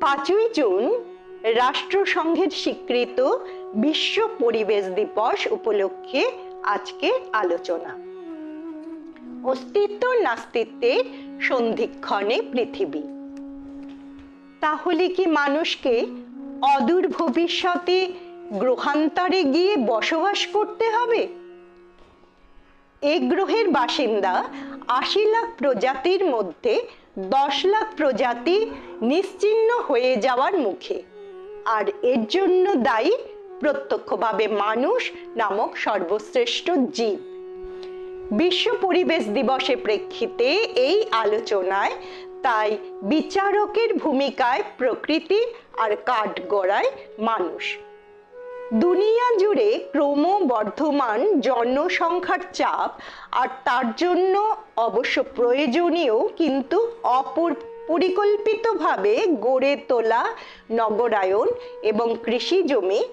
পাঁচই জুন রাষ্ট্রসংঘের স্বীকৃত বিশ্ব পরিবেশ দিবস উপলক্ষে আজকে আলোচনা। অস্তিত্ব নাস্তিত্বের সন্ধিক্ষণে পৃথিবী। তাহলে কি মানুষকে অদূর ভবিষ্যতে গ্রহান্তরে গিয়ে বসবাস করতে হবে? এই গ্রহের বাসিন্দা আশি লাখ প্রজাতির মধ্যে দশ লাখ প্রজাতি নিশ্চিহ্ন হয়ে যাওয়ার মুখে। আর এর জন্য দায়ী প্রত্যক্ষভাবে মানুষ নামক সর্বশ্রেষ্ঠ জীব। বিশ্ব পরিবেশ দিবসের প্রেক্ষিতে এই আলোচনায় তাই বিচারকের ভূমিকায় প্রকৃতি আর কাঠগড়ায় মানুষ। দুনিয়া জুড়ে ক্রমবর্ধমান জনসংখ্যার চাপ আর তার জন্য অবশ্য প্রয়োজনীয় কিন্তু অপর পরিকল্পিতভাবে গড়ে তোলা নগরায়ন এবং কৃষি জমি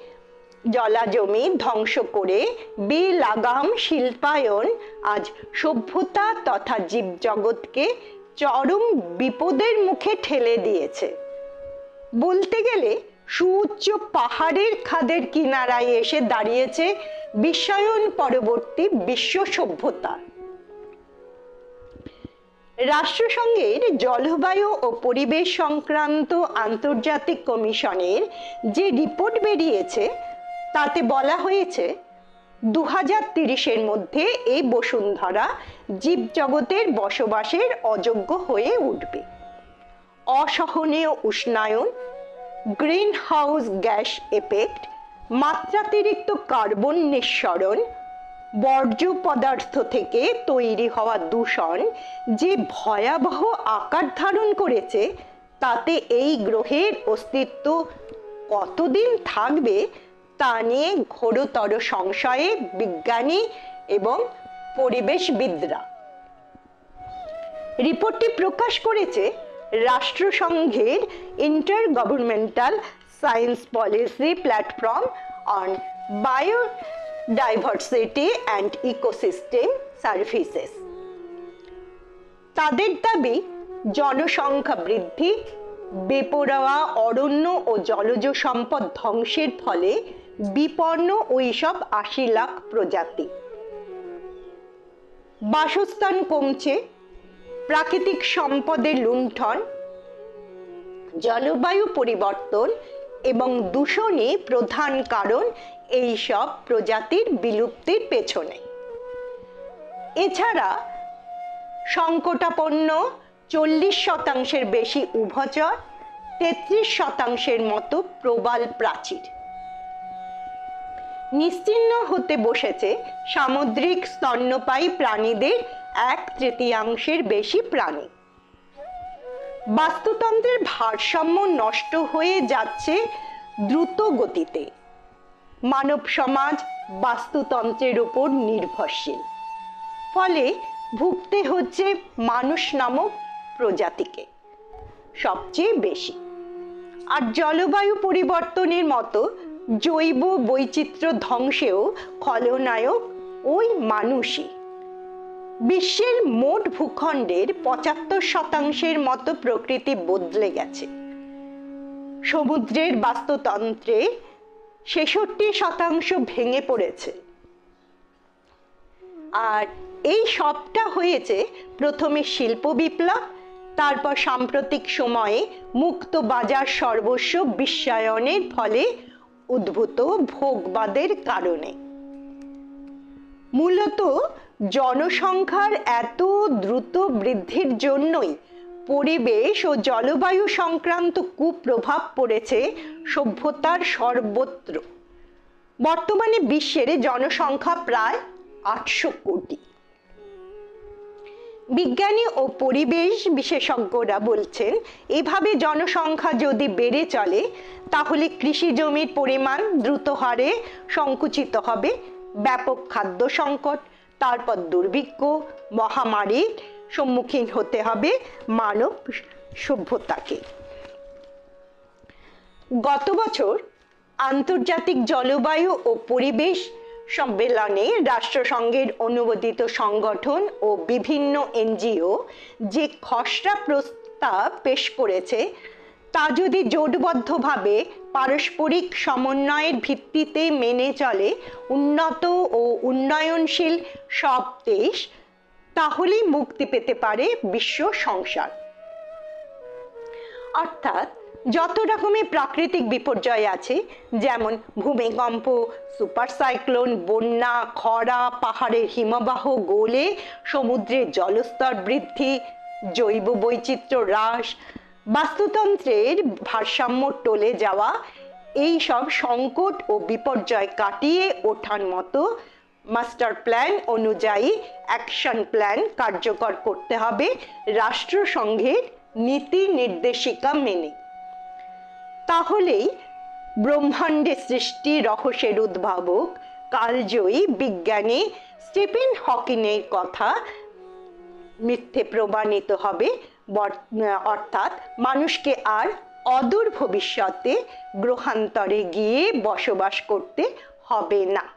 জলাজমি ধ্বংস করে বেলাগাম শিল্পায়ন, আজ সভ্যতা তথা জীবজগৎকে চরম বিপদের মুখে ঠেলে দিয়েছে। বলতে গেলে সুউচ্চ পাহাড়ের খাদের কিনারায় এসে দাঁড়িয়েছে বিশ্বায়ন পরবর্তী বিশ্ব সভ্যতা। রাষ্ট্রসংঘের জলবায়ু ও পরিবেশ সংক্রান্ত আন্তর্জাতিক কমিশনের যে রিপোর্ট বেরিয়েছে, তাতে বলা হয়েছে দু হাজার তিরিশের মধ্যে এই বসুন্ধরা জীবজগতের বসবাসের অযোগ্য হয়ে উঠবে। অসহনীয় উষ্ণায়ন গ্রিন হাউস গ্যাস এফেক্ট মাত্রাতিরিক্ত কার্বন নিঃসরণ, বর্জ্য পদার্থ থেকে তৈরি হওয়া দূষণ যে ভয়াবহ আকার ধারণ করেছে, তাতে এই গ্রহের অস্তিত্ব কতদিন থাকবে তা নিয়ে ঘোরতর সংশয়ে বিজ্ঞানী এবং পরিবেশবিদরা। রিপোর্টটি প্রকাশ করেছে রাষ্ট্রসংঘের intergovernmental science policy platform on biodiversity and ecosystem services তাদের দাবি, জনসংখ্যা বৃদ্ধি, বেপরোয়া অরণ্য ও জলজ সম্পদ ধ্বংসের ফলে বিপন্ন ওইসব আশি লাখ প্রজাতি। বাসস্থান কমছে প্রাকৃতিক সম্পদের লুণ্ঠন, জলবায়ু পরিবর্তন এবং দূষণই প্রধান কারণ এই সব প্রজাতির বিলুপ্তির পেছনে। এছাড়া, সংকটাপন্ন চল্লিশ শতাংশের বেশি উভচর, তেত্রিশ শতাংশের মতো প্রবাল প্রাচীর। নিশ্চিহ্ন হতে বসেছে সামুদ্রিক স্তন্যপায়ী প্রাণীদের এক তৃতীয়াংশের বেশি প্রাণী। বাস্তুতন্ত্রের ভারসাম্য নষ্ট হয়ে যাচ্ছে দ্রুত গতিতে। মানব সমাজ বাস্তুতন্ত্রের উপর নির্ভরশীল। ফলে ভুগতে হচ্ছে মানুষ নামক প্রজাতিকে সবচেয়ে বেশি। আর জলবায়ু পরিবর্তনের মতো জৈব বৈচিত্র্য ধ্বংসেও খলনায়ক ওই মানুষই। বিশ্বের মোট ভূখণ্ডের পঁচাত্তর শতাংশের মতো প্রকৃতি বদলে গেছে। সমুদ্রের বাস্তুতন্ত্রে ছেষট্টি শতাংশ ভেঙে পড়েছে। আর এই সবটা হয়েছে প্রথমে শিল্প বিপ্লব, তারপর সাম্প্রতিক সময়ে মুক্ত বাজার সর্বস্ব বিশ্বায়নের ফলে উদ্ভূত ভোগবাদের কারণে। মূলত জনসংখ্যার এত দ্রুত বৃদ্ধির জন্যই পরিবেশ ও জলবায়ু সংক্রান্ত কুপ্রভাব পড়েছে সভ্যতার সর্বত্র। বর্তমানে বিশ্বের জনসংখ্যা প্রায় আটশো কোটি। বিজ্ঞানী ও পরিবেশ বিশেষজ্ঞরা বলছেন, এভাবে জনসংখ্যা যদি বেড়ে চলে, তাহলে কৃষি জমির পরিমাণ দ্রুত হারে সংকুচিত হবে, ব্যাপক খাদ্য সংকট তারপর দুর্ভিক্ষ মহামারীর সম্মুখীন হতে হবে মানব সভ্যতাকে। গত বছর আন্তর্জাতিক জলবায়ু ও পরিবেশ সম্মেলনে রাষ্ট্রসংঘের অনুমোদিত সংগঠন ও বিভিন্ন এনজিও যে খসড়া প্রস্তাব পেশ করেছে তা যদি জোটবদ্ধভাবে পারস্পরিক সমন্বয়ের ভিত্তিতে মেনে চলে উন্নত ও উন্নয়নশীল সব দেশ, তাহলেই মুক্তি পেতে পারে বিশ্ব সংসার অর্থাৎ যত রকমের প্রাকৃতিক বিপর্যয় আছে, যেমন ভূমিকম্প, সুপার সাইক্লোন, বন্যা, খরা, পাহাড়ের হিমবাহ, গলে, সমুদ্রের জলস্তর বৃদ্ধি, জৈব বৈচিত্র্য হ্রাস বাস্তুতন্ত্রের ভারসাম্য টলে যাওয়া, এই সব সংকট ও বিপর্যয় কাটিয়ে ওঠার মতো মাস্টার প্ল্যান অনুযায়ী অ্যাকশন প্ল্যান কার্যকর করতে হবে রাষ্ট্রসংঘের নীতি নির্দেশিকা মেনে। তাহলেই ব্রহ্মাণ্ডের সৃষ্টি রহস্যের উদ্ভাবক, কালজয়ী বিজ্ঞানী স্টিফেন হকিনের কথা মিথ্যে প্রমাণিত হবে অর্থাৎ মানুষকে আর অদূর ভবিষ্যতে গ্রহান্তরে গিয়ে বসবাস করতে হবে না।